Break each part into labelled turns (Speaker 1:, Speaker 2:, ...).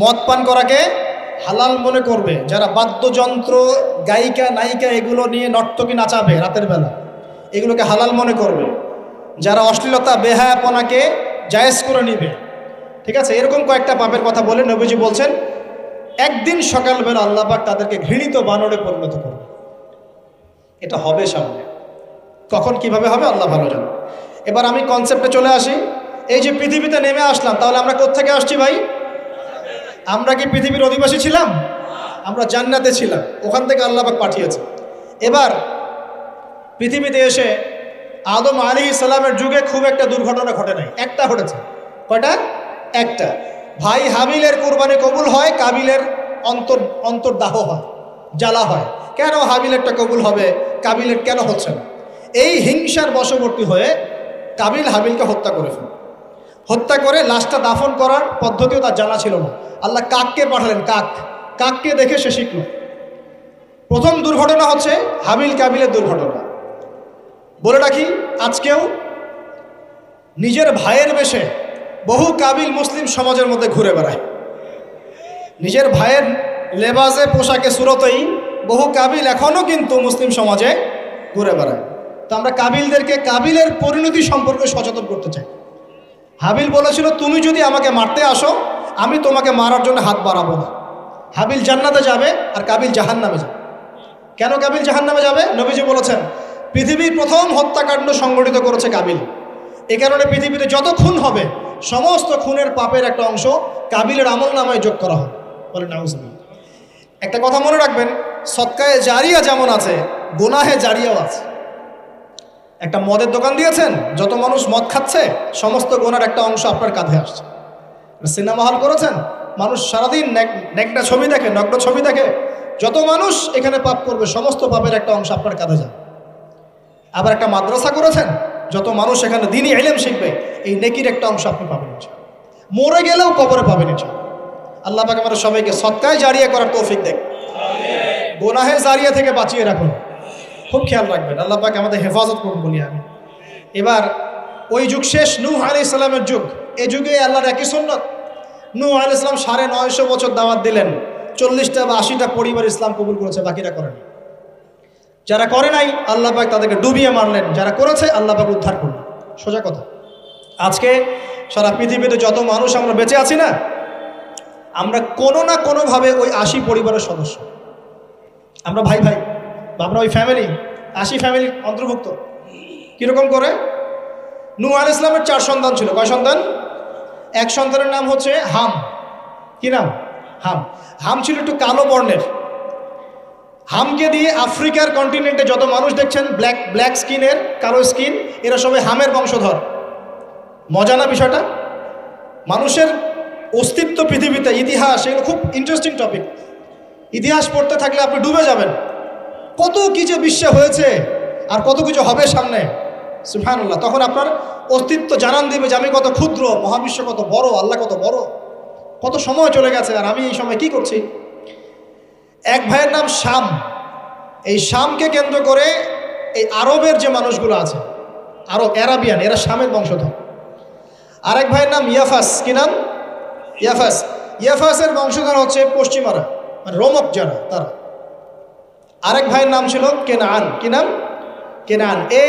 Speaker 1: মদ পান করাকে হালাল মনে করবে। যারা বাদ্যযন্ত্র, গায়িকা, নায়িকা এগুলো নিয়ে নর্তকী নাচাবে রাতের বেলা, এগুলোকে হালাল মনে করবে। যারা অশ্লীলতা, বেহায়াপনাকে জায়েজ করে নিবে। ঠিক আছে? এরকম কয়েকটা পাপের কথা বলে নবীজি বলছেন, একদিন সকালবেলা আল্লাহবাক তাদেরকে ঘৃণিত বানরে পরিণত করবে। এটা হবে সামনে। কখন কীভাবে হবে আল্লাহ ভালো জানে। এবার আমি কনসেপ্টে চলে আসি। এই যে পৃথিবীতে নেমে আসলাম, তাহলে আমরা কোত্থেকে আসছি ভাই? আমরা কি পৃথিবীর অধিবাসী ছিলাম? আমরা জান্নাতে ছিলাম। ওখান থেকে আল্লাহবাক পাঠিয়েছে। এবার পৃথিবীতে এসে আদম আলী ইসলামের যুগে খুব একটা দুর্ঘটনা ঘটে নাই। একটা ঘটেছে। কয়টা? একটা। ভাই হাবিলের কোরবানি কবুল হয়, কাবিলের অন্তর, অন্তর্দাহ হয়, জ্বালা হয়। কেন হাবিলেরটা কবুল হবে? কাবিলের কেন হচ্ছে না? এই হিংসার বশবর্তী হয়ে কাবিল হাবিলকে হত্যা করে ফেলে। হত্যা করে লাশটা দাফন করার পদ্ধতিও তার জানা ছিল না। আল্লাহ কাককে পাঠালেন, কাক। কাককে দেখে সে শিখল। প্রথম দুর্ঘটনা হচ্ছে হাবিল কাবিলের দুর্ঘটনা। বলে রাখি, আজকেও নিজের ভাইয়ের বেশে বহু কাবিল মুসলিম সমাজের মধ্যে ঘুরে বেড়ায়। নিজের ভাইয়ের লেবাজে, পোশাকে, সুরতেই বহু কাবিল এখনও কিন্তু মুসলিম সমাজে ঘুরে বেড়ায়। তো আমরা কাবিলদেরকে কাবিলের পরিণতি সম্পর্কে সচেতন করতে চাই। হাবিল বলেছিল, তুমি যদি আমাকে মারতে আসো আমি তোমাকে মারার জন্য হাত বাড়াবো না। হাবিল জান্নাতে যাবে আর কাবিল জাহান নামে যাবে। কেন কাবিল জাহান নামে যাবে? নবীজি বলেছেন, পৃথিবীর প্রথম হত্যাকাণ্ড সংগঠিত করেছে কাবিল। এ কারণে পৃথিবীতে যত খুন হবে, সমস্ত খুনের পাপের একটা অংশ কাবিলের আমল নামায় যোগ করা হয় বলে নাউজবিল একটা কথা মনে রাখবেন, সৎকায়ে জারিয়া যেমন আছে, গোনাহে জারিয়াও আছে। একটা মদের দোকান দিয়েছেন, যত মানুষ মদ খাচ্ছে, সমস্ত গোনার একটা অংশ আপনার কাঁধে আসছে। সিনেমা হল করেছেন, মানুষ সারাদিন নেকটা ছবি দেখে, নগ্ন ছবি দেখে, যত মানুষ এখানে পাপ করবে, সমস্ত পাপের একটা অংশ আপনার কাঁধে যাবে আবার একটা মাদ্রাসা করেছেন, যত মানুষ এখানে দিনই এলেম শিখবে, এই নেকির একটা অংশ আপনি পাবেন। মরে গেলেও কবরে পাবেন ইনশাআল্লাহ। আল্লাহ পাক আমাদের সবাইকে সৎকায় জারিয়া করার তৌফিক দেখ গোনাহে জারিয়া থেকে বাঁচিয়ে রাখুন খুব খেয়াল রাখবেন, আল্লাহ পাক আমাদের হেফাজত করুন বলি আমি এবার ওই যুগ শেষ, নূহ আলি ইসলামের যুগ। এই যুগে আল্লাহর একই সুন্নত। নূহ আলি ইসলাম সাড়ে নয়শো বছর দাওয়াত দিলেন। চল্লিশটা বা আশিটা পরিবার ইসলাম কবুল করেছে, বাকিরা করেনি যারা করে নাই, আল্লাহ পাক তাদেরকে ডুবিয়ে মারলেন। যারা করেছে, আল্লাহ পাক উদ্ধার করলেন। সোজা কথা। আজকে সারা পৃথিবীতে যত মানুষ আমরা বেঁচে আছি না, আমরা কোনো না কোনোভাবে ওই আশি পরিবারের সদস্য। আমরা ভাই ভাই বা আমরা ওই ফ্যামিলি আশি ফ্যামিলির অন্তর্ভুক্ত। কীরকম করে? নূহ আল ইসলামের চার সন্তান ছিল। কয় সন্তান? এক সন্তানের নাম হচ্ছে হাম। কি নাম? হাম। হাম ছিল একটু কালো বর্ণের। হামকে দিয়ে আফ্রিকার কন্টিনেন্টে যত মানুষ দেখছেন ব্ল্যাক ব্ল্যাক স্কিনের কালো স্কিন এরা সবাই হামের বংশধর। মজা না বিষয়টা? মানুষের অস্তিত্ব পৃথিবীতে, ইতিহাস, এগুলো খুব ইন্টারেস্টিং টপিক ইতিহাস পড়তে থাকলে আপনি ডুবে যাবেন। কত কিছু বিশ্বে হয়েছে আর কত কিছু হবে সামনে। সুফানুল্লাহ তখন আপনার অস্তিত্ব জানান দিবে যে আমি কত ক্ষুদ্র, মহাবিশ্ব কত বড়, আল্লাহ কত বড়। কত সময় চলে গেছে আর আমি এই সময় কি করছি? এক ভাইয়ের নাম শাম। এই শামকে কেন্দ্র করে এই আরবের যে মানুষগুলো আছে, আরব, অ্যারাবিয়ান, এরা শামের বংশধর। আরেক ভাইয়ের নাম ইয়াফাস, কি নাম? ইয়াফাস। ইয়াফাসের বংশধর হচ্ছে পশ্চিমারা মানে রোমক যারা, তারা। আরেক ভাইয়ের নাম ছিল কেনান, কি নাম? কেনান। এ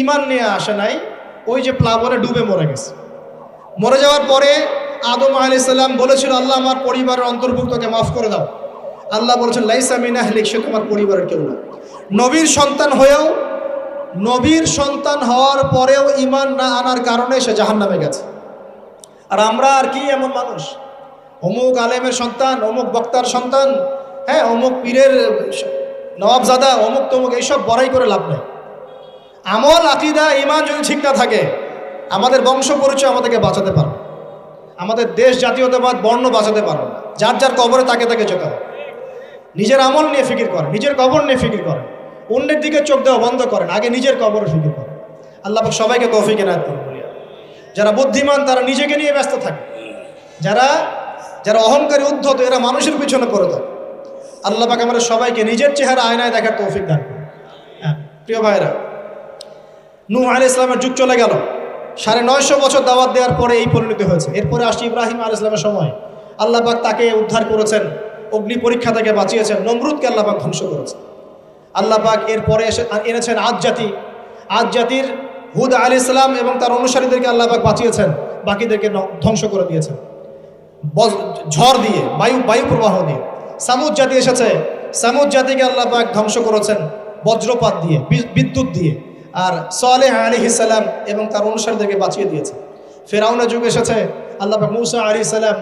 Speaker 1: ইমান নিয়ে আসে নাই, ওই যে প্লাবনে ডুবে মরে গেছে। মরে যাওয়ার পরে আদম আলাইসাল্লাম বলেছিল, আল্লাহ, আমার পরিবারের অন্তর্ভুক্তকে মাফ করে দাও। আল্লাহ বলেছেন, লাইসা মিনা হলিক সে তোমার পরিবারের কেউ না। নবীর সন্তান হয়েও, নবীর সন্তান হওয়ার পরেও ইমান না আনার কারণে সে জাহান নামে গেছে। আর আমরা আর কি এমন মানুষ? অমুক আলেমের সন্তান, অমুক বক্তার সন্তান হ্যাঁ অমুক পীরের নবাবজাদা অমুক তমুক এইসব বড়াই করে লাভ নেই। আমল, আকিদা ইমান যদি ঠিক না থাকে, আমাদের বংশ পরিচয় আমাদেরকে বাঁচাতে পারবে আমাদের দেশ, জাতীয়তাবাদ, বর্ণ বাঁচাতে পারবে না। যার যার কবরে তাকে তাকে যেতে হবে নিজের আমল নিয়ে ফিকির করেন নিজের কবর নিয়ে ফিকির করেন অন্যের দিকে চোখ দেওয়া বন্ধ করেন আগে নিজের কবর ফিকির করেন আল্লাহ সবাইকে তৌফিক এনায়ত করুন। যারা বুদ্ধিমান, তারা নিজেকে নিয়ে ব্যস্ত থাকে। যারা যারা অহংকারী, উদ্ধত, এরা মানুষের পিছনে পড়ে থাকে। আল্লাহ পাক আমরা সবাইকে নিজের চেহারা আয়নায় দেখার তৌফিক দান। হ্যাঁ প্রিয় ভাইরা নূহ আল ইসলামের যুগ চলে গেল। সাড়ে নয়শো বছর দাওয়াত দেওয়ার পরে এই পরিণতি হয়েছে। এরপরে আসছে ইব্রাহিম আল ইসলামের সময়। আল্লাহ পাক তাকে উদ্ধার করেছেন, অগ্নি পরীক্ষা থেকে বাঁচিয়েছেন, নমরুদকে আল্লাহ পাক ধ্বংস করেছেন। আল্লাহ পাক এরপরে এসে এনেছেন আজ জাতি আজ জাতির হুদ আল ইসলাম এবং তার অনুসারীদেরকে আল্লাহ পাক বাঁচিয়েছেন, বাকিদেরকে ধ্বংস করে দিয়েছেন। ঝড় দিয়ে, বায়ু বায়ু প্রবাহ দিয়ে। সামুদ জাতি এসেছে। সামুদ জাতিকে আল্লাহ পাক ধ্বংস করেছেন, বজ্রপাত দিয়ে বিদ্যুৎ দিয়ে। আর সালেহ আলী ইসালাম এবং তার অনুসারীদেরকে বাঁচিয়ে দিয়েছে। ফেরাউনের যুগ এসেছে, আল্লাহ মুসা আলী সালাম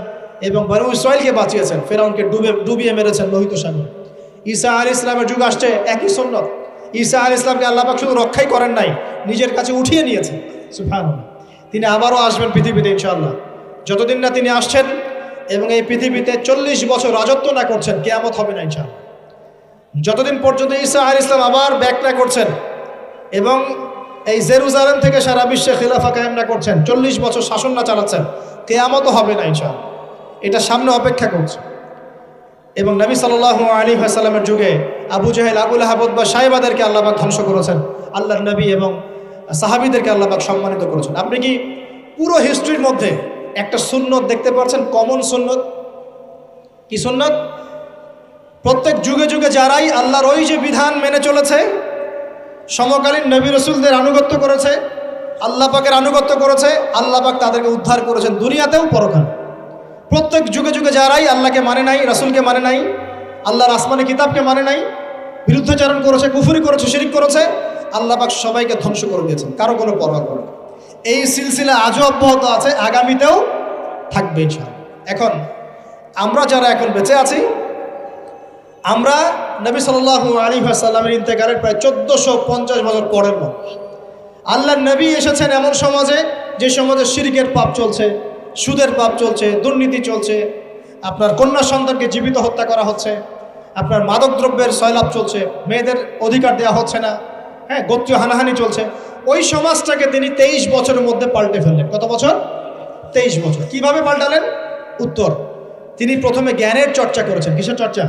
Speaker 1: এবং বানু ইসরায়েলকে বাঁচিয়েছেন। ফেরাউনকে ডুবে, ডুবিয়ে মেরেছেন লোহিত সাগর। ঈসা আলী ইসলামের যুগ আসছে, একই সন্ন্যত ঈসা আলী ইসলামকে আল্লাপাক শুধু রক্ষাই করেন নাই, নিজের কাছে উঠিয়ে নিয়েছেন সুফান তিনি আবারও আসবেন পৃথিবীতে ইনশাআল্লাহ। যতদিন না তিনি আসছেন এবং এই পৃথিবীতে চল্লিশ বছর রাজত্ব না করছেন, কেয়ামত হবে না ইনশাআল্লাহ। যতদিন পর্যন্ত ঈসা আলী ইসলাম আবার ব্যাক না করছেন এবং এই জেরুজালেম থেকে সারা বিশ্বে খেলাফা কায়েম না করছেন, চল্লিশ বছর শাসন না চালাচ্ছেন, কেয়ামতও হবে না ইনশাআল্লাহ। এটা সামনে অপেক্ষা করছে। এবং নবী সাল্লাহ আলী সাল্লামের যুগে আবু জাহেল আবুল আহাবদ বা সাহেবাদেরকে আল্লাহবাক ধ্বংস করেছেন। আল্লাহর নবী এবং সাহাবিদেরকে আল্লাহবাক সম্মানিত করেছেন। আপনি কি পুরো হিস্ট্রির মধ্যে একটা সুন্নত দেখতে পাচ্ছেন? কমন সুন্নত? কি সুন্নত? প্রত্যেক যুগে যুগে যারাই আল্লাহর ওই যে বিধান মেনে চলেছে সমকালীন নবী রসুলদের আনুগত্য করেছে, আল্লাহ পাকের আনুগত্য করেছে, আল্লাহ পাক তাদেরকে উদ্ধার করেছেন দুনিয়াতেও পরকাল প্রত্যেক যুগে যুগে যারাই আল্লাহকে মানে নাই, রাসুলকে মানে নাই, আল্লাহর আসমানি কিতাবকে মানে নাই, বিরুদ্ধাচারণ করেছে, কুফুরি করেছে, শিরিক করেছে, আল্লাহ পাক সবাইকে ধ্বংস করে দিয়েছেন, কারও কোনো পরোয়া করে। এই সিলসিলা আজও অব্যাহত আছে, আগামীতেও থাকবে। এখন আমরা যারা এখন বেঁচে আছি আমরা নবী সাল্লাহ আলী সাল্লামের ইন্তেকারের প্রায় চোদ্দোশো পঞ্চাশ বছর পরের মতো। আল্লাহ নবী এসেছেন এমন সমাজে, যে সমাজে শিরকের পাপ চলছে, সুদের পাপ চলছে, দুর্নীতি চলছে, আপনার কন্যা সন্তানকে জীবিত হত্যা করা হচ্ছে, আপনার মাদকদ্রব্যের সয়লাভ চলছে, মেয়েদের অধিকার দেওয়া হচ্ছে না হ্যাঁ গোত্রীয় হানাহানি চলছে। ওই সমাজটাকে তিনি তেইশ বছরের মধ্যে পাল্টে ফেললেন। কত বছর? তেইশ বছর। কীভাবে পাল্টালেন? উত্তর, তিনি প্রথমে জ্ঞানের চর্চা করেছেন। কিসের চর্চা?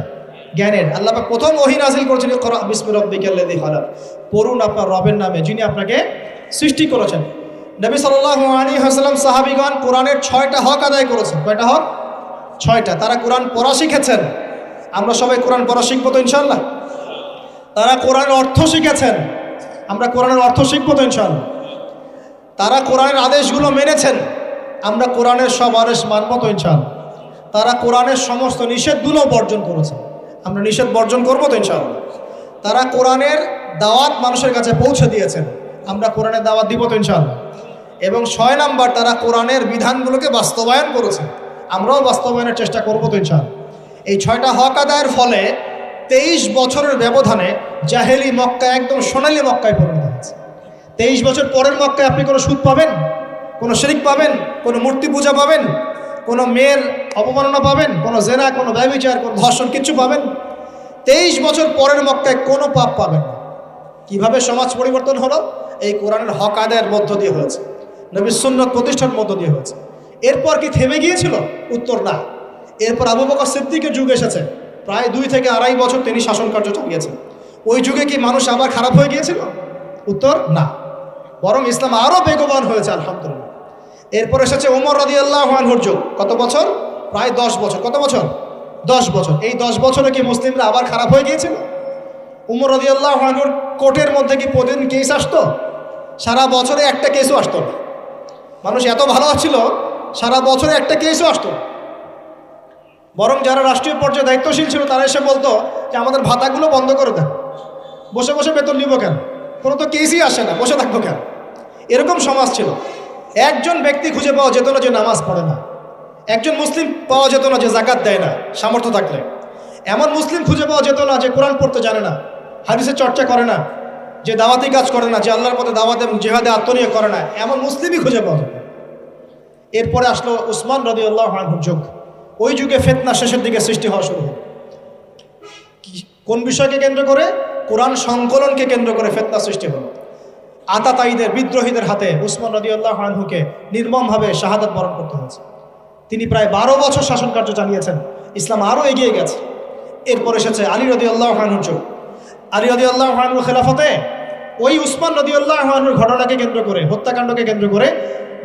Speaker 1: জ্ঞানের। আল্লাহ প্রথম ওহি নাজিল করেছেন, ইকরা বিসমি রাব্বিকাল্লাযী খালাক। পড়ুন আপনার রবের নামে, যিনি আপনাকে সৃষ্টি করেছেন। নবী সাল্লাল্লাহু আলাইহি ওয়াসাল্লাম সাহাবীগণ কোরআনের ছয়টা হক আদায় করেছেন। কয়টা হক? ছয়টা। তারা কোরআন পড়া শিখেছেন। আমরা সবাই কোরআন পড়া শিখব তো ইনশাল্লাহ তারা কোরআনের অর্থ শিখেছেন। আমরা কোরআনের অর্থ শিখব তো ইনশাল্লাহ তারা কোরআনের আদেশগুলো মেনেছেন। আমরা কোরআনের সব আদেশ মানব তো ইনশাল্লাহ তারা কোরআনের সমস্ত নিষেধগুলো বর্জন করেছেন। আমরা নিষেধ বর্জন করব তো ইনশাল্লাহ তারা কোরআনের দাওয়াত মানুষের কাছে পৌঁছে দিয়েছেন। আমরা কোরআনের দাওয়াত দিব তো ইনশাল্লাহ এবং ছয় নাম্বার, তারা কোরআনের বিধানগুলোকে বাস্তবায়ন করেছে। আমরাও বাস্তবায়নের চেষ্টা করব তো ইনশাল্লাহ এই ছয়টা হক আদায়ের ফলে তেইশ বছরের ব্যবধানে জাহেলি মক্কা একদম সোনালি মক্কায় পরিণত হয়েছে। তেইশ বছর পরের মক্কায় আপনি কোনো সুদ পাবেন? কোনো শিরিক পাবেন? কোনো মূর্তি পূজা পাবেন? কোনো মেয়ের অপমাননা পাবেন, কোনো জেনা, কোনো ব্যবচার কোনো ধর্ষণ কিচ্ছু পাবেন? তেইশ বছর পরের মক্কায় কোনো পাপ পাবেন না। কীভাবে সমাজ পরিবর্তন হলো? এই কোরআনের হক আদায়ের মধ্য দিয়ে হয়েছে। নবী সুন্নত প্রতিষ্ঠার মধ্য দিয়ে হয়েছে। এরপর কি থেমে গিয়েছিল? উত্তর না। এরপর আবু বকর সিদ্দিকের যুগ এসেছে। প্রায় দুই থেকে আড়াই বছর তিনি শাসন কার্য চালিয়েছেন। ওই যুগে কি মানুষ আবার খারাপ হয়ে গিয়েছিল? উত্তর না। বরং ইসলাম আরও বেগবান হয়েছে, আলহামদুলিল্লাহ। এরপর এসেছে ওমর রদি আল্লাহ যুগ। কত বছর? প্রায় দশ বছর। কত বছর? দশ বছর। এই দশ বছরে কি মুসলিমরা আবার খারাপ হয়ে গিয়েছিল? উমর রদি আল্লাহ কোর্টের মধ্যে কি প্রতিদিন কেস আসতো? সারা বছরে একটা কেসও আসতো না। মানুষ এত ভালো ছিল সারা বছরে একটা কেসও আসতো না। বরং যারা রাষ্ট্রীয় পর্যায়ে দায়িত্বশীল ছিল, তারা এসে বলতো যে, আমাদের ভাতাগুলো বন্ধ করে দেন বসে বসে বেতন নিব কেন? কোনো তো কেসই আসে না। বসে থাকব কেন? এরকম সমাজ ছিল। একজন ব্যক্তি খুঁজে পাওয়া যেত না যে নামাজ পড়ে না। একজন মুসলিম পাওয়া যেত না যে জাকাত দেয় না, সামর্থ্য থাকলে। এমন মুসলিম খুঁজে পাওয়া যেত না যে কোরআন পড়তে জানে না হাদিসের চর্চা করে না, যে দাওয়াতি কাজ করে না, যে আল্লাহর পথে দাওয়াত এবং জেহাদে আত্মনিয়োগ করে না, এমন মুসলিমই খুঁজে পাওয়া যেত এরপরে আসলো উসমান রদি আল্লাহ যুগ। ওই যুগে ফেতনা শেষের দিকে সৃষ্টি হওয়া শুরু কোন বিষয়কে কেন্দ্র করে? কোরআন সংকলনকে কেন্দ্র করে ফেতনা সৃষ্টি হলো। আতাতাইদের বিদ্রোহীদের হাতে উসমান রদি আল্লাহ আনহুকে নির্মমভাবে শাহাদাত বরণ করতে হয়েছে। তিনি প্রায় বারো বছর শাসন কার্য চালিয়েছেন ইসলাম আরও এগিয়ে গেছে। এরপর এসেছে আলী রদি আল্লাহ আনহুর যুগ। আলী রদি আল্লাহ আনহুর খেলাফতে ওই উসমান রদি আল্লাহ আনহুর ঘটনাকে কেন্দ্র করে, হত্যাকাণ্ডকে কেন্দ্র করে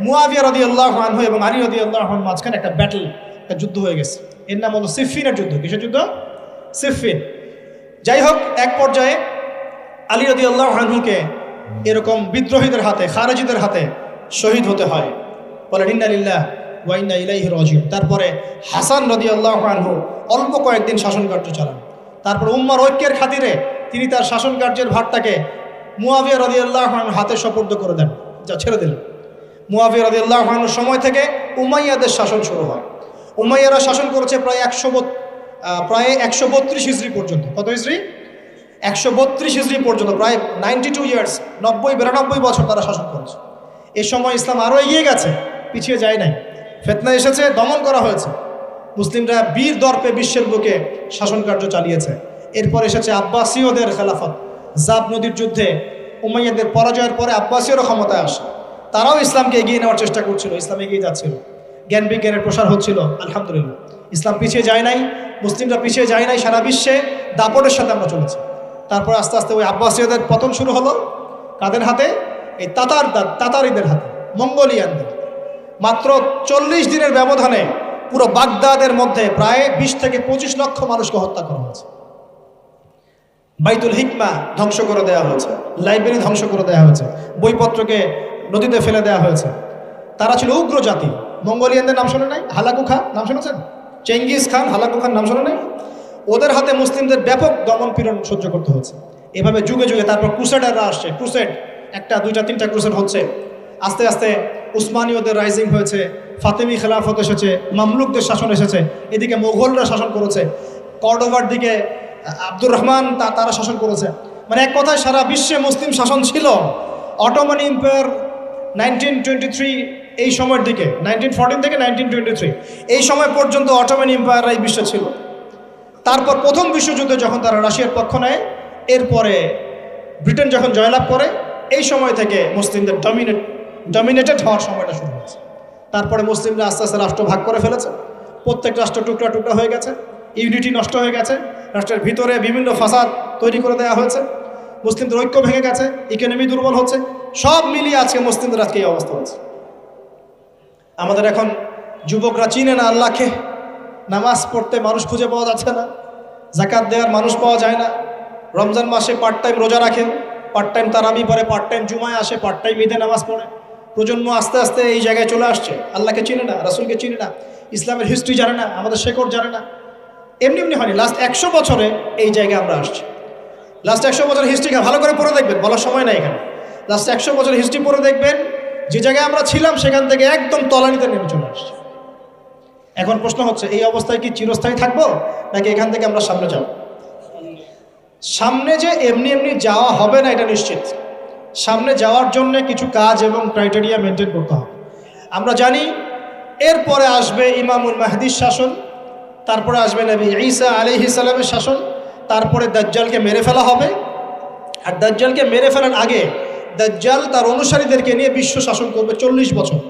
Speaker 1: মুয়াবিয়া রদি আল্লাহ আনহু এবং আলী রদি আল্লাহ আনহু মাঝখানে একটা ব্যাটল একটা যুদ্ধ হয়ে গেছে। এর নাম হলো সিফিনের যুদ্ধ। কিসের যুদ্ধ? সিফিন যাই হোক, এক পর্যায়ে আলী রদি আল্লাহ আনহুকে এরকম বিদ্রোহীদের হাতে, খারেজিদের হাতে শহীদ হতে হয়। বলে ইন্নালিল্লাহ ওয়াইন্না ইলাইহি রাজিউন। তারপরে হাসান রদি আল্লাহ আনহু অল্প কয়েকদিন শাসন কার্য চালান। তারপর উম্মার ঐক্যের খাতিরে তিনি তার শাসন কার্যের ভারটাকে মুয়াবিয়া রদি আল্লাহ হাতে সপর্দ করে দেন। যা ছেড়ে দিলেন। মুয়াবিয়া রদি আল্লাহ সময় থেকে উমাইয়াদের শাসন শুরু হয়। উমাইয়ারা শাসন করেছে প্রায় একশো প্রায় একশো বত্রিশ হিজড়ি পর্যন্ত। কত হিজড়ি? একশো বত্রিশ হিজড়ি পর্যন্ত, প্রায় নাইনটি টু ইয়ার্স নব্বই, বিরানব্বই বছর তারা শাসন করেছে। এই সময় ইসলাম আরও এগিয়ে গেছে, পিছিয়ে যায় নাই। ফেতনা এসেছে, দমন করা হয়েছে। মুসলিমরা বীর দর্পে বিশ্বের বুকে শাসন কার্য চালিয়েছে। এরপর এসেছে আব্বাসীয়দের খেলাফত। জাব নদীর যুদ্ধে উমাইয়াদের পরাজয়ের পরে আব্বাসীয়রও ক্ষমতায় আসে। তারাও ইসলামকে এগিয়ে নেওয়ার চেষ্টা করছিল, ইসলাম এগিয়ে যাচ্ছিল। জ্ঞান বিজ্ঞানের প্রসার হচ্ছিল, আলহামদুলিল্লাহ। ইসলাম পিছিয়ে যায় নাই, মুসলিমরা পিছিয়ে যায় নাই, সারা বিশ্বে দাপটের সাথে আমরা চলেছি। তারপর আস্তে আস্তে ওই আব্বাসীয়দের পতন শুরু হলো। কাদের হাতে? এই তাতার তাতারিদের হাতে, মঙ্গোলিয়ানদের। মাত্র চল্লিশ দিনের ব্যবধানে পুরো বাগদাদের মধ্যে প্রায় বিশ থেকে পঁচিশ লক্ষ মানুষকে হত্যা করা হয়েছে। বাইতুল হিকমা ধ্বংস করে দেওয়া হয়েছে, লাইব্রেরি ধ্বংস করে দেওয়া হয়েছে, বইপত্রকে নদীতে ফেলে দেওয়া হয়েছে। তারা ছিল উগ্র জাতি। মঙ্গোলিয়ানদের নাম শোনে নাই? হালাকু খা নাম শুনেছেন? চেঙ্গিস খান, হালাকু খান, নাম শোনে নাই? ওদের হাতে মুসলিমদের ব্যাপক দমন পীড়ন সহ্য করতে হচ্ছে। এভাবে যুগে যুগে তারপর ক্রুসেডাররা আসছে। ক্রুসেড, একটা, দুইটা, তিনটা ক্রুসেড হচ্ছে। আস্তে আস্তে উসমানীয়দের রাইজিং হয়েছে, ফাতেমি খেলাফত এসেছে, মামলুকদের শাসন এসেছে, এদিকে মোগলরা শাসন করেছে, কর্ডোভার দিকে আব্দুর রহমান তা, তারা শাসন করেছে। মানে এক কথায় সারা বিশ্বে মুসলিম শাসন ছিল Ottoman empire nineteen twenty three এই সময়ের দিকে, নাইনটিন থেকে নাইনটিন টোয়েন্টি থ্রি, এই সময় পর্যন্ত অটোমান এম্পায়ার এই বিশ্বে ছিল। তারপর প্রথম বিশ্বযুদ্ধে যখন তারা রাশিয়ার পক্ষ নেয়, এরপরে ব্রিটেন যখন জয়লাভ করে, এই সময় থেকে মুসলিমদের ডমিনেট ডমিনেটেড হওয়ার সময়টা শুরু হয়েছে। তারপরে মুসলিমরা আস্তে আস্তে রাষ্ট্র ভাগ করে ফেলেছে। প্রত্যেক রাষ্ট্র টুকরা টুকরা হয়ে গেছে, ইউনিটি নষ্ট হয়ে গেছে, রাষ্ট্রের ভিতরে বিভিন্ন ফাসাদ তৈরি করে দেওয়া হয়েছে, মুসলিমদের ঐক্য ভেঙে গেছে ইকোনমি দুর্বল হচ্ছে, সব মিলিয়ে আজকে মুসলিমদের আজকে এই অবস্থা হচ্ছে আমাদের এখন যুবকরা চিনে না আল্লাহকে নামাজ পড়তে মানুষ খুঁজে পাওয়া যাচ্ছে না জাকাত দেওয়ার মানুষ পাওয়া যায় না। রমজান মাসে পার্ট টাইম রোজা রাখেন পার্ট টাইম তারাবি পরে পার্ট টাইম জুমায় আসে পার্ট টাইম ঈদে নামাজ পড়ে। প্রজন্ম আস্তে আস্তে এই জায়গায় চলে আসছে। আল্লাহকে চিনে না, রাসুলকে চিনে না, ইসলামের হিস্ট্রি জানে না, আমাদের শেকড় জানে না। এমনি এমনি হয়নি লাস্ট একশো বছরে এই জায়গায় আমরা আসছি। লাস্ট একশো বছরের হিস্ট্রি ভালো করে পড়ে দেখবেন, বলার সময় নাই এখানে। লাস্ট একশো বছরের হিস্ট্রি পড়ে দেখবেন, যে জায়গায় আমরা ছিলাম, সেখান থেকে একদম তলানিতে নেমে চলে আসছি। এখন প্রশ্ন হচ্ছে, এই অবস্থায় কি চিরস্থায়ী থাকব, নাকি এখান থেকে আমরা সামনে যাব? সামনে যে এমনি এমনি যাওয়া হবে না, এটা নিশ্চিত। সামনে যাওয়ার জন্য কিছু কাজ এবং ক্রাইটেরিয়া মেনটেন করতে হবে। আমরা জানি, এরপরে আসবে ইমামুল মাহদির শাসন, তারপরে আসবে নবী ঈসা আলি সালামের শাসন, তারপরে দাজ্জালকে মেরে ফেলা হবে। আর দাজ্জালকে মেরে ফেলার আগে, দাজ্জাল তার অনুসারীদেরকে নিয়ে বিশ্ব শাসন করবে চল্লিশ বছর।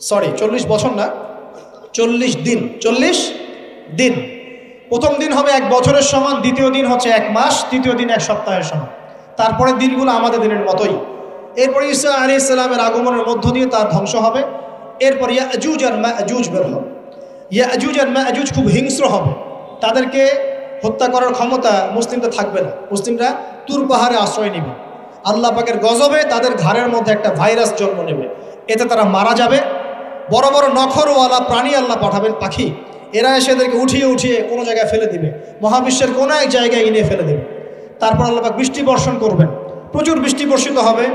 Speaker 1: সরি চল্লিশ বছর না চল্লিশ দিন চল্লিশ দিন। প্রথম দিন হবে এক বছরের সমান, দ্বিতীয় দিন হচ্ছে এক মাস, তৃতীয় দিন এক সপ্তাহের সমান। তারপরে দিনগুলো আমাদের দিনের মতোই। এরপরে ঈসা আলি ইসলামের আগমনের মধ্য দিয়ে তার ধ্বংস হবে। এরপর ইয়াজুজ আর ম্যাজুজ বের হবে। ইয়াজুজ আর ম্যাজুজ খুব হিংস্র হবে। তাদেরকে হত্যা করার ক্ষমতা মুসলিমরা থাকবে না। মুসলিমরা তুর পাহাড়ে আশ্রয় নেবে। আল্লাহ পাকের গজবে তাদের ঘাড়ের মধ্যে একটা ভাইরাস জন্ম নেবে। এতে তারা মারা যাবে। বড় বড় নখরওয়ালা প্রাণী আল্লাহ পাঠাবেন পাখি। এরা এসে এদেরকে উঠিয়ে উঠিয়ে কোনো জায়গায় ফেলে দিবে। মহাবিশ্বের কোনো এক জায়গায় এনে ফেলে দেবে। তারপর আল্লাপাক বৃষ্টি বর্ষণ করবেন। প্রচুর বৃষ্টি বর্ষিত হবে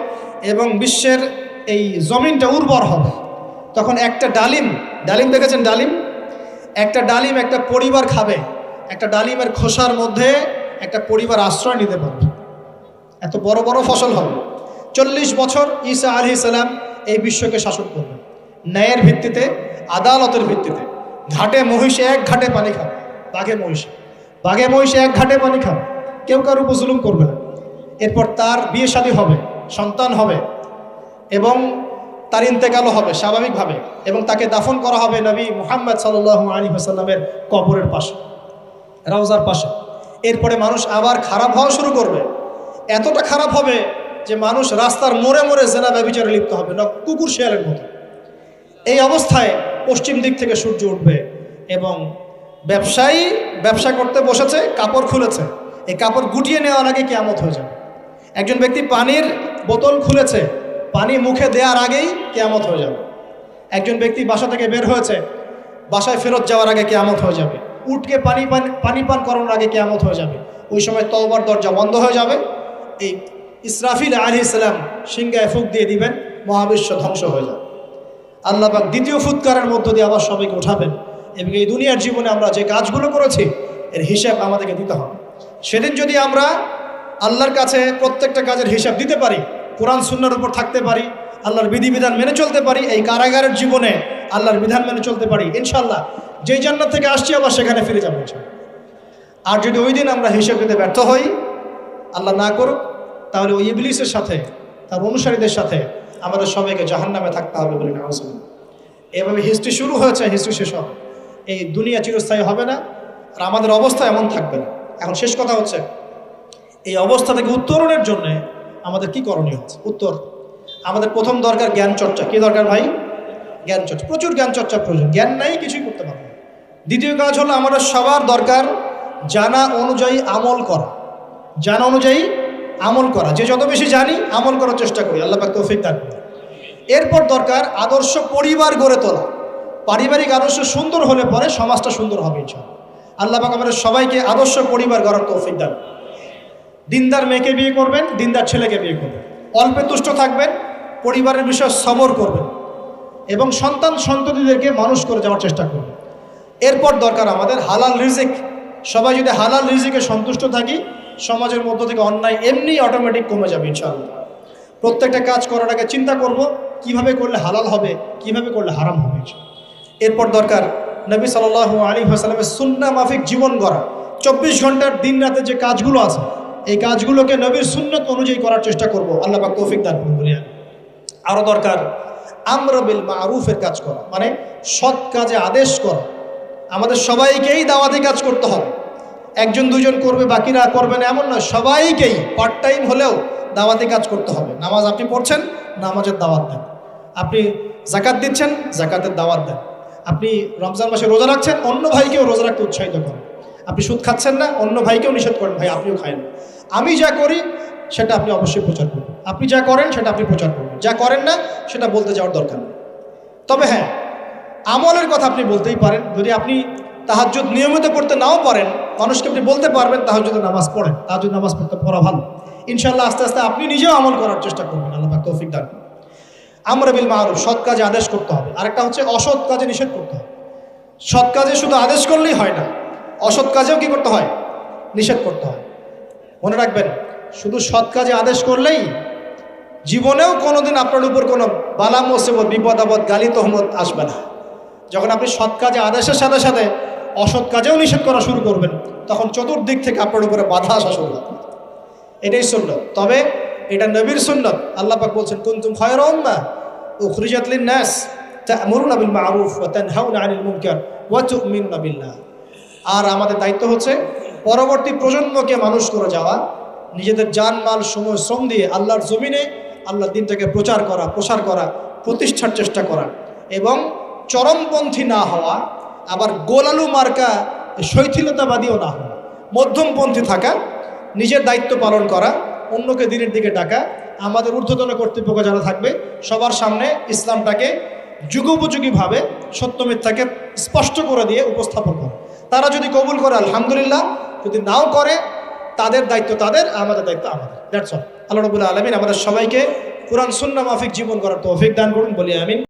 Speaker 1: এবং বিশ্বের এই জমিনটা উর্বর হবে। তখন একটা ডালিম ডালিম দেখেছেন ডালিম? একটা ডালিম একটা পরিবার খাবে। একটা ডালিমের খোসার মধ্যে একটা পরিবার আশ্রয় নিতে পারবে। এত বড় বড় ফসল হবে। চল্লিশ বছর ঈসা আলি সালাম এই বিশ্বকে শাসন করবে ন্যায়ের ভিত্তিতে, আদালতের ভিত্তিতে। ঘাটে মহিষে এক ঘাটে পানি খাবে বাঘে মহিষে। বাঘে মহিষে এক ঘাটে পানি খাবে কেউ কার উপর জুলুম করবে না। এরপর তার বিয়ে শাদী হবে, সন্তান হবে, এবং তার ইন্তেকালও হবে স্বাভাবিকভাবে, এবং তাকে দাফন করা হবে নবী মুহাম্মদ সাল্লাহ আলী হাসাল্লামের কবরের পাশে, রাউজার পাশে। এরপরে মানুষ আবার খারাপ হওয়া শুরু করবে। এতটা খারাপ হবে যে মানুষ রাস্তার মোড়ে মোড়ে জেনা ব্যবচারে লিপ্ত হবে, না কুকুর, শেয়ালের মতো। এই অবস্থায় পশ্চিম দিক থেকে সূর্য উঠবে এবং ব্যবসায়ী ব্যবসা করতে বসেছে, কাপড় খুলেছে। এই কাপড় গুটিয়ে নেওয়ার আগে কেয়ামত হয়ে যাবে। একজন ব্যক্তি পানির বোতল খুলেছে, পানি মুখে দেওয়ার আগেই কেয়ামত হয়ে যাবে। একজন ব্যক্তি বাসা থেকে বের হয়েছে, বাসায় ফেরত যাওয়ার আগে কেয়ামত হয়ে যাবে। উঠকে পানি পান পানি পান করানোর আগে কেয়ামত হয়ে যাবে। ওই সময় তওবার দরজা বন্ধ হয়ে যাবে। এই ইসরাফিল আলী ইসলাম সিংহায় ফুক দিয়ে দিবেন, মহাবিশ্ব ধ্বংস হয়ে যাবে। আল্লাহ পাক দ্বিতীয় ফুৎকারের মধ্য দিয়ে আবার সবাইকে উঠাবেন এবং এই দুনিয়ার জীবনে আমরা যে কাজগুলো করেছি, এর হিসাব আমাদেরকে দিতে হবে সেদিন যদি আমরা আল্লাহর কাছে প্রত্যেকটা কাজের হিসাব দিতে পারি, কোরআন, সুন্নার উপর থাকতে পারি, আল্লাহর বিধিবিধান মেনে চলতে পারি, এই কারাগারের জীবনে আল্লাহর বিধান মেনে চলতে পারি ইনশাল্লাহ যেই জান্নাত থেকে আসছি আবার সেখানে ফিরে যাব। আর যদি ওই দিন আমরা হিসাব দিতে ব্যর্থ হই, আল্লাহ না করুক, তাহলে ওই ইবলিসের সাথে, তার অনুসারীদের সাথে আমাদের সবাইকে জাহান্নামে থাকতে হবে বলে না এভাবে হিস্ট্রি শুরু হয়েছে হিস্ট্রি শেষ হবে। এই দুনিয়া চিরস্থায়ী হবে না আর আমাদের অবস্থা এমন থাকবে না। এখন শেষ কথা হচ্ছে, এই অবস্থা থেকে উত্তরণের জন্য আমাদের কি করণীয় হচ্ছে উত্তর, আমাদের প্রথম দরকার জ্ঞান চর্চা। কি দরকার ভাই? জ্ঞান চর্চা। প্রচুর জ্ঞান চর্চা প্রয়োজন। জ্ঞান নাই, কিছুই করতে পারব দ্বিতীয় কাজ হলো আমাদের সবার দরকার জানা অনুযায়ী আমল করা। জানা অনুযায়ী আমল করা। যে যত বেশি জানি, আমল করার চেষ্টা করি। আল্লাহ পাক তৌফিক দান। এরপর দরকার আদর্শ পরিবার গড়ে তোলা। পারিবারিক আদর্শ সুন্দর হলে পরে সমাজটা সুন্দর হবে, ইনশাআল্লাহ। আল্লাহ পাক আমাদের সবাইকে আদর্শ পরিবার গড়ার তৌফিক দান। দিনদার মেয়েকে বিয়ে করবেন, দিনদার ছেলেকে বিয়ে করবেন। অল্পে তুষ্ট থাকবেন, পরিবারের বিষয়ে সবর করবেন এবং সন্তান সন্ততিদেরকে মানুষ করে যাওয়ার চেষ্টা করবেন এরপর দরকার আমাদের হালাল রিজিক। সবাই যদি হালাল রিজিকে সন্তুষ্ট থাকি সমাজের মধ্য থেকে অন্যায় এমনি অটোমেটিক কমে যাবে ইনশাআল্লাহ। প্রত্যেকটা কাজ করার আগে চিন্তা করব, কীভাবে করলে হালাল হবে, কীভাবে করলে হারাম হবে এরপর দরকার নবী সাল আলী হাসালামের সুন্না মাফিক জীবন গড়া। চব্বিশ ঘণ্টার দিন রাতে যে কাজগুলো আছে, এই কাজগুলোকে নবীর সুন্নত অনুযায়ী করার চেষ্টা করব। আল্লাহ পাক তৌফিক দান আরও দরকার আমরবিল মারুফের কাজ করা মানে সৎ কাজে আদেশ করা। আমাদের সবাইকেই দাওয়াতি কাজ করতে হবে। একজন দুজন করবে, বাকিরা করবে না, এমন নয়। সবাইকেই পার্ট টাইম হলেও দাওয়াতি কাজ করতে হবে। নামাজ আপনি পড়ছেন, নামাজের দাওয়াত দেন। আপনি জাকাত দিচ্ছেন জাকাতের দাওয়াত দেন। আপনি রমজান মাসে রোজা রাখছেন, অন্য ভাইকেও রোজা রাখতে উৎসাহিত করেন। আপনি সুদ খাচ্ছেন না, অন্য ভাইকেও নিষেধ করেন, ভাই, আপনিও খায় না। আমি যা করি, সেটা আপনি অবশ্যই প্রচার করবেন আপনি যা করেন, সেটা আপনি প্রচার করবেন যা করেন না, সেটা বলতে যাওয়ার দরকার নেই। তবে হ্যাঁ আমলের কথা আপনি বলতেই পারেন। যদি আপনি তাহাজ্জুদ নিয়মিত পড়তে নাও পারেন। মানুষকে আপনি বলতে পারবেন তাহাজ্জুদ নামাজ পড়েন। তাহাজ্জুদ নামাজ পড়তে পড়া ভালো। ইনশাল্লাহ আস্তে আস্তে আপনি নিজেও আমল করার চেষ্টা করবেন। আল্লাহ তৌফিক দান আমরা বিল মারুফ, সৎ কাজে আদেশ করতে হবে। আরেকটা হচ্ছে অসৎ কাজে নিষেধ করতে হবে। সৎ কাজে শুধু আদেশ করলেই হয় না, অসৎ কাজেও কি করতে হয়? নিষেধ করতে হয়। মনে রাখবেন, শুধু সৎ কাজে আদেশ করলেই জীবনেও কোনোদিন আপনার উপর কোনো বালা, মুসিবত, বিপদ, আপদ, গালি, তহমত আসবে না। যখন আপনি সৎ কাজে আদেশের সাথে সাথে অসৎ কাজেও নিষেধ করা শুরু করবেন। তখন চতুর্দিক থেকে আপনার উপরে বাধা আসা শুরু হবে। এটাই সুন্নত। তবে এটা নবীর সুন্নত। আল্লাহ পাক বলছেন, কুনতুম খায়রা উম্মাহ উখরিজাত লিন-নাস তা'মুরুনা বিল মা'রুফ ওয়া তানহাউনা 'আনিল মুনকার ওয়া তু'মিনুনা বিল্লাহ। আর আমাদের দায়িত্ব হচ্ছে, পরবর্তী প্রজন্মকে মানুষ করে যাওয়া, নিজেদের জান, মাল, সময়, শ্রম দিয়ে আল্লাহর জমিনে আল্লাহর দিনটাকে প্রচার করা, প্রসার করা, প্রতিষ্ঠার চেষ্টা করা এবং চরমপন্থী না হওয়া আবার গোলালু মার্কা শৈথিলতাবাদীও না হওয়া মধ্যমপন্থী থাকা, নিজের দায়িত্ব পালন করা, অন্যকে দিনের দিকে ডাকা, আমাদের ঊর্ধ্বতন কর্তৃপক্ষ যারা থাকবে, সবার সামনে ইসলামটাকে যুগোপযোগীভাবে সত্য মিথ্যাকে স্পষ্ট করে দিয়ে উপস্থাপন করে। তারা যদি কবুল করে, আলহামদুলিল্লাহ। যদি নাও করে, তাদের দায়িত্ব তাদের, আমাদের দায়িত্ব আমাদের। দ্যাটস অল আল্লাহ রবুল্লাহ আলমিন আমাদের সবাইকে কোরআন সুন্না মাফিক জীবন করার তৌফিক দান করুন, বলি আমিন।